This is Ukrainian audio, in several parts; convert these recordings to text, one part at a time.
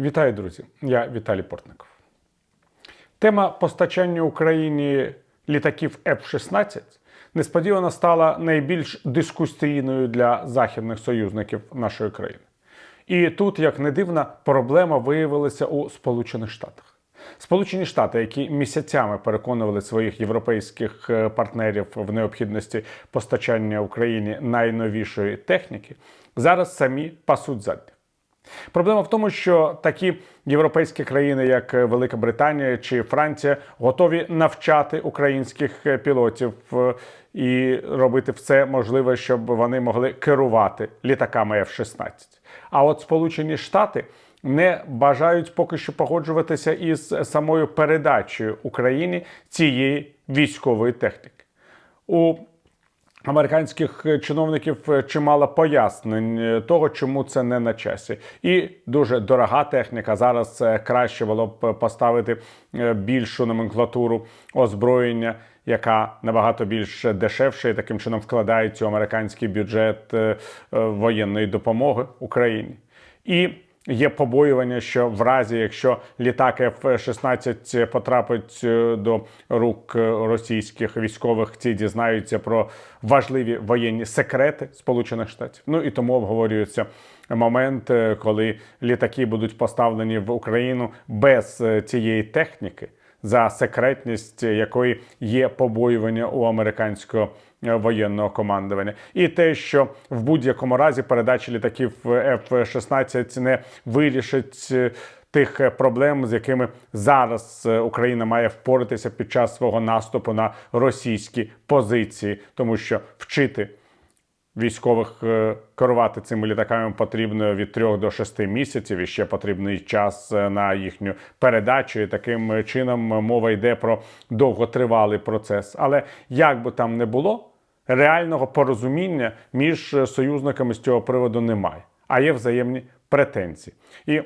Вітаю, друзі! Я Віталій Портников. Тема постачання Україні літаків F-16 несподівано стала найбільш дискусійною для західних союзників нашої країни. І тут, як не дивно, проблема виявилася у Сполучених Штатах. Сполучені Штати, які місяцями переконували своїх європейських е, партнерів в необхідності постачання Україні найновішої техніки, зараз самі пасуть задніх. Проблема в тому, що такі європейські країни, як Велика Британія чи Франція, готові навчати українських пілотів е, і робити все можливе, щоб вони могли керувати літаками F-16. А от Сполучені Штати не бажають поки що погоджуватися із самою передачею Україні цієї військової техніки. У Американських чиновників чимало пояснень того, чому це не на часі, і дуже дорога техніка. Зараз е, краще було б поставити е, більшу номенклатуру озброєння, яка набагато більш дешевша і таким чином вкладається у американський бюджет е, воєнної допомоги Україні. І Є побоювання, що в разі, якщо літак F-16 потрапить е, до рук російських військових, ці дізнаються про важливі воєнні секрети Сполучених Штатів. Ну і тому обговорюється момент, е, коли літаки будуть поставлені в Україну без е, цієї техніки, за секретність якої є побоювання у американського. Воєнного командування, і те, що в будь-якому разі передача літаків F-16 не вирішить тих проблем, з якими зараз Україна має впоратися під час свого наступу на російські позиції, тому що вчити. Військових керувати цими літаками потрібно від 3 до 6 місяців. І ще потрібний час на їхню передачу. І Таким чином мова йде про довготривалий процес. Але як би там не було, реального порозуміння між союзниками з цього приводу немає, а є взаємні претензії. І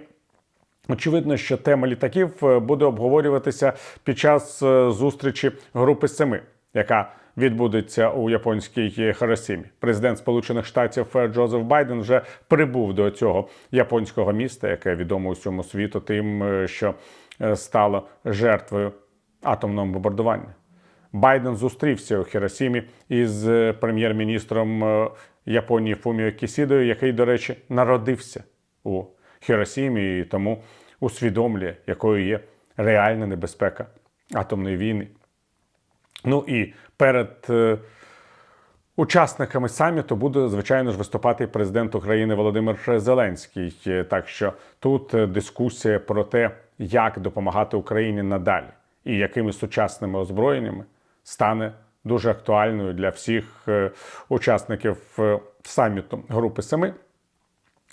Очевидно, що тема літаків буде обговорюватися під час зустрічі групи семи, яка відбудеться у японській Харасімі. Президент Сполучених Штатів Джозеф Байден вже прибув до цього японського міста, яке відомо усьому світу, тим, що стало жертвою атомного бомбардування. Байден зустрівся у Хіросімі із прем'єр-міністром Японії Фуміо Кісідою, який, до речі, народився у Хіросімі і тому усвідомлює, якою є реальна небезпека атомної війни. Ну і перед е, учасниками саміту буде, звичайно ж, виступати президент України Володимир Зеленський. Так що тут дискусія про те, як допомагати Україні надалі і якими сучасними озброєннями стане дуже актуальною для всіх е, учасників е, саміту Групи Семи.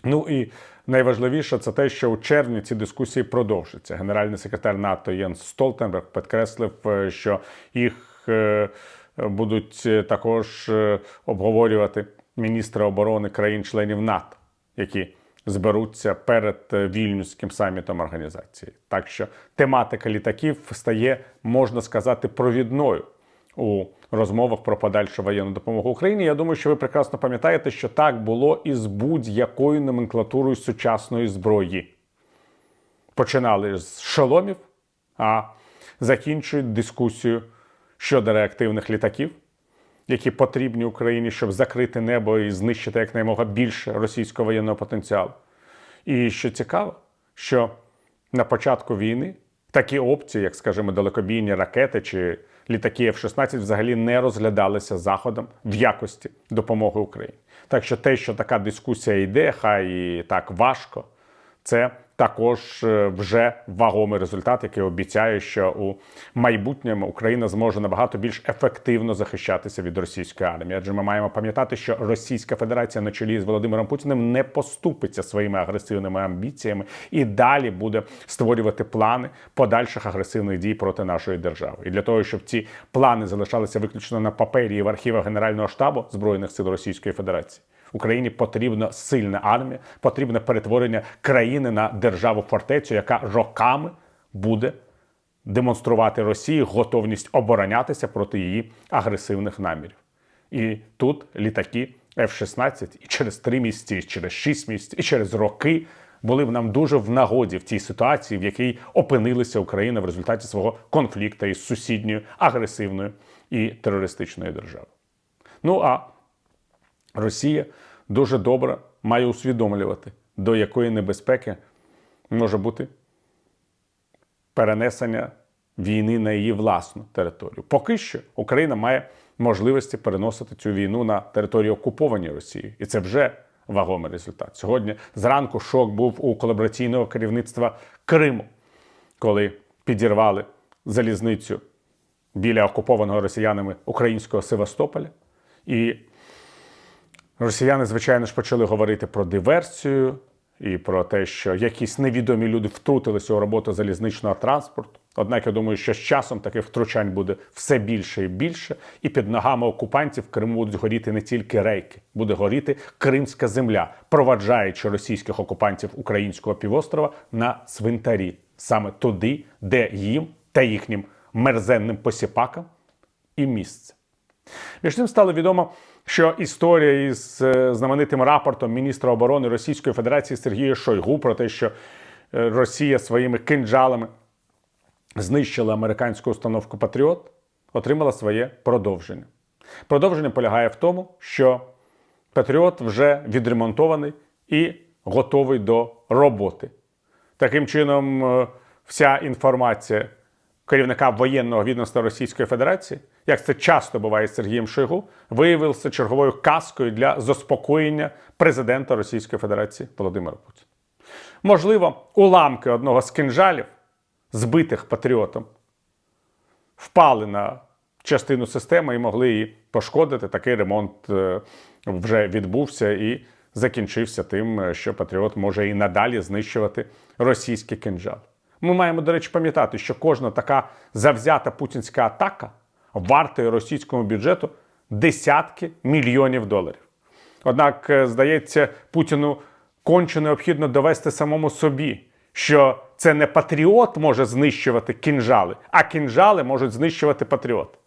Ну і найважливіше це те, що у червні ці дискусії продовжаться. Генеральний секретар НАТО Єнс Столтенберг підкреслив, е, що їх будуть також обговорювати міністри оборони країн-членів НАТО, які зберуться перед вільнюським самітом організації. Так що тематика літаків стає, можна сказати, провідною у розмовах про подальшу воєнну допомогу Україні. Я думаю, що ви прекрасно пам'ятаєте, що так було і з будь-якою номенклатурою сучасної зброї. Починали з шоломів, а закінчують дискусію щодо реактивних літаків, які потрібні Україні, щоб закрити небо і знищити якнаймога більше російського воєнного потенціалу. І що цікаво, що на початку війни такі опції, як, скажімо, далекобійні ракети чи літаки F-16 взагалі не розглядалися заходом в якості допомоги Україні. Так що те, що така дискусія йде, хай і так важко, це також е, вже вагомий результат, який обіцяє, що у майбутньому Україна зможе набагато більш ефективно захищатися від російської армії. Адже ми маємо пам'ятати, що Російська Федерація на чолі з Володимиром Путіним не поступиться своїми агресивними амбіціями і далі буде створювати плани подальших агресивних дій проти нашої держави. І для того, щоб ці плани залишалися виключно на папері і в архівах Генерального штабу збройних сил Російської Федерації. Україні потрібна сильна армія, потрібне перетворення країни на державу фортецю, яка роками буде демонструвати Росії готовність оборонятися проти її агресивних намірів. І тут літаки F-16 і через три місяці, і через шість місяців, і через роки були б нам дуже в нагоді в тій ситуації, в якій опинилася Україна в результаті свого конфлікту із сусідньою агресивною і терористичною державою. Ну а Росія дуже добре має усвідомлювати, до якої небезпеки може бути перенесення війни на її власну територію. Поки що Україна має можливості переносити цю війну на територію окуповані Росією, і це вже вагомий результат. Сьогодні зранку шок був у колабораційного керівництва Криму, коли підірвали залізницю біля окупованого росіянами українського Севастополя. І росіяни, звичайно ж, почали говорити про диверсію і про те, що якісь невідомі люди втрутилися у роботу залізничного транспорту. Однак я думаю, що з часом таких втручань буде все більше і більше, і під ногами окупантів в Криму будуть горіти не тільки рейки, буде горіти кримська земля, проваджаючи російських окупантів українського півострова на цвинтарі, саме туди, де їм та їхнім мерзенним посіпакам і місце. Між тим стало відомо, що історія із е, знаменитим рапортом міністра оборони Російської Федерації Сергія Шойгу про те, що е, Росія своїми кинджалами знищила американську установку Патріот, отримала своє продовження. Продовження полягає в тому, що Патріот вже відремонтований і готовий до роботи. Таким чином, е, вся інформація керівника воєнного відомства Російської Федерації, як це часто буває з Сергієм Шойгу, виявився черговою казкою для заспокоєння президента Російської Федерації Володимира Путіна. Можливо, уламки одного з кинжалів, збитих патріотом, впали на частину системи і могли її пошкодити. Такий ремонт е, вже відбувся і закінчився тим, е, що Патріот може і надалі знищувати російський кинджал. Ми маємо, до речі, пам'ятати, що кожна така завзята путінська атака вартує російському бюджету десятки мільйонів доларів. Однак, е, здається, Путіну конче необхідно довести самому собі, що це не патріот може знищувати кінжали, а кінжали можуть знищувати патріот.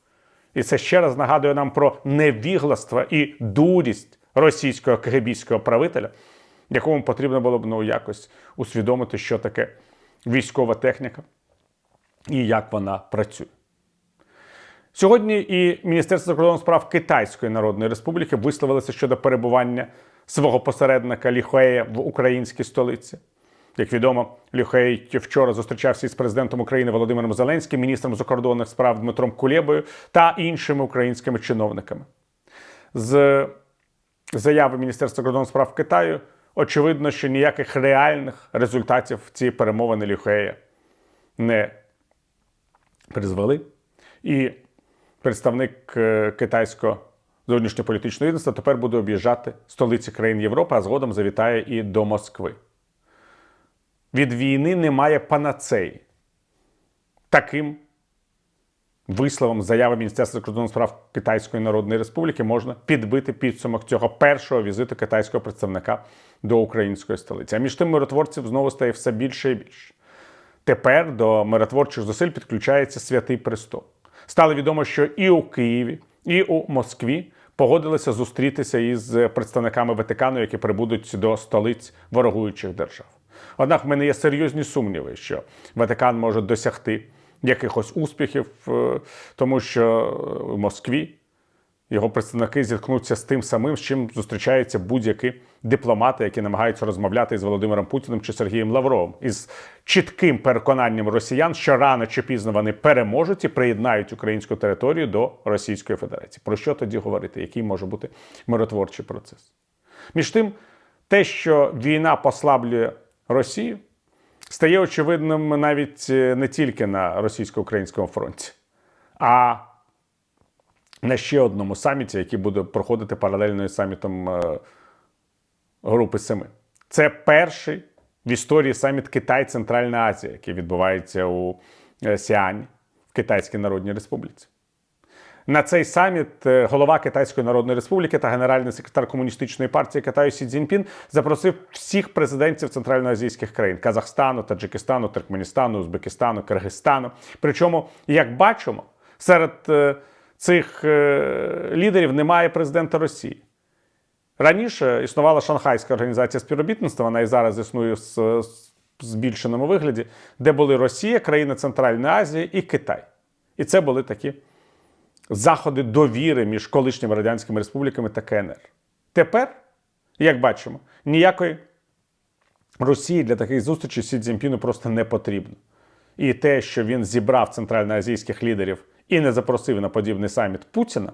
І це ще раз нагадує нам про невігластво і дурість російського кгбійського правителя, якому потрібно було б ну, якось усвідомити, що таке військова техніка і як вона працює. Сьогодні і Міністерство закордонних справ Китайської Народної Республіки висловилося щодо перебування свого посередника Ліхуея в українській столиці. Як відомо, Люхей вчора зустрічався із президентом України Володимиром Зеленським, міністром закордонних справ Дмитром Кулєбою та іншими українськими чиновниками. З заяви Міністерства закордонних справ Китаю очевидно, що ніяких реальних результатів ці перемовини Люхея не призвели. І представник е, китайського зовнішньополітичного відомства тепер буде об'їжджати столиці країн Європи, а згодом завітає і до Москви. Від війни немає панацеї. Таким висловом заяви Міністерства закордонних справ Китайської Народної Республіки можна підбити підсумок цього першого візиту китайського представника до української столиці. А між тим миротворців знову стає все більше і більше. Тепер до миротворчих зусиль підключається святий престол. Стало відомо, що і у Києві, і у Москві погодилися зустрітися із представниками Ватикану, які прибудуть до столиць ворогуючих держав. Однак в мене є серйозні сумніви, що Ватикан може досягти якихось успіхів, е, тому що в Москві його представники зіткнуться з тим самим, з чим зустрічаються будь-які дипломати, які намагаються розмовляти з Володимиром Путіним чи Сергієм Лавровим, із чітким переконанням росіян, що рано чи пізно вони переможуть і приєднають українську територію до Російської Федерації. Про що тоді говорити? Який може бути миротворчий процес? Між тим, те, що війна послаблює Росію, стає очевидним навіть е, не тільки на російсько-українському фронті, а на ще одному саміті, який буде проходити паралельно із самітом е, Групи Семи. Це перший в історії саміт Китай Центральна Азія, який відбувається у е, Сіані в Китайській Народній Республіці. На цей саміт е, голова Китайської Народної Республіки та генеральний секретар комуністичної партії Китаю Сі Цзіньпін запросив всіх президентів центральноазійських країн Казахстану, Таджикистану, Туркменістану, Узбекистану, Киргизстану. Причому, як бачимо, серед цих е, лідерів немає президента Росії. Раніше існувала Шанхайська організація співробітництва, вона і зараз існує з збільшеному вигляді, де були Росія, країни Центральної Азії і Китай. І це були такі заходи довіри між колишніми радянськими республіками та КНР. Тепер, як бачимо, ніякої Росії для таких зустрічей Сі Цзіньпіну просто не потрібно. І те, що він зібрав центральноазійських лідерів і не запросив на подібний саміт Путіна,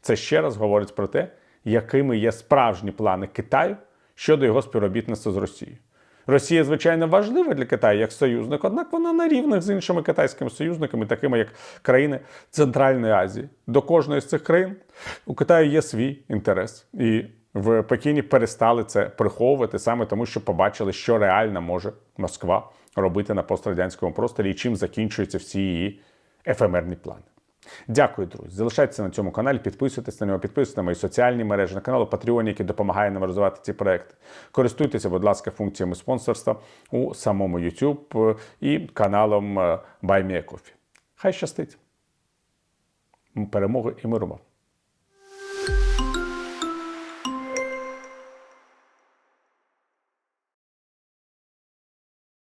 це ще раз говорить про те, якими є справжні плани Китаю щодо його співробітництва з Росією. Росія, звичайно, важлива для Китаю як союзник, однак вона на рівних з іншими китайськими союзниками, такими як країни Центральної Азії. До кожної з цих країн у Китаю є свій інтерес. І в Пекіні перестали це приховувати саме тому, що побачили, що реально може Москва робити на пострадянському просторі і чим закінчуються всі її ефемерні плани. Дякую, друзі. Залишайтеся на цьому каналі, підписуйтесь на нього, підписуйтесь на мої соціальні мережі, на канал Patreon, який допомагає нам розвивати ці проекти. Користуйтеся, будь ласка, функціями спонсорства у самому YouTube і каналом е, Buy Me a Coffee. Хай щастить! Перемоги і миру! вам!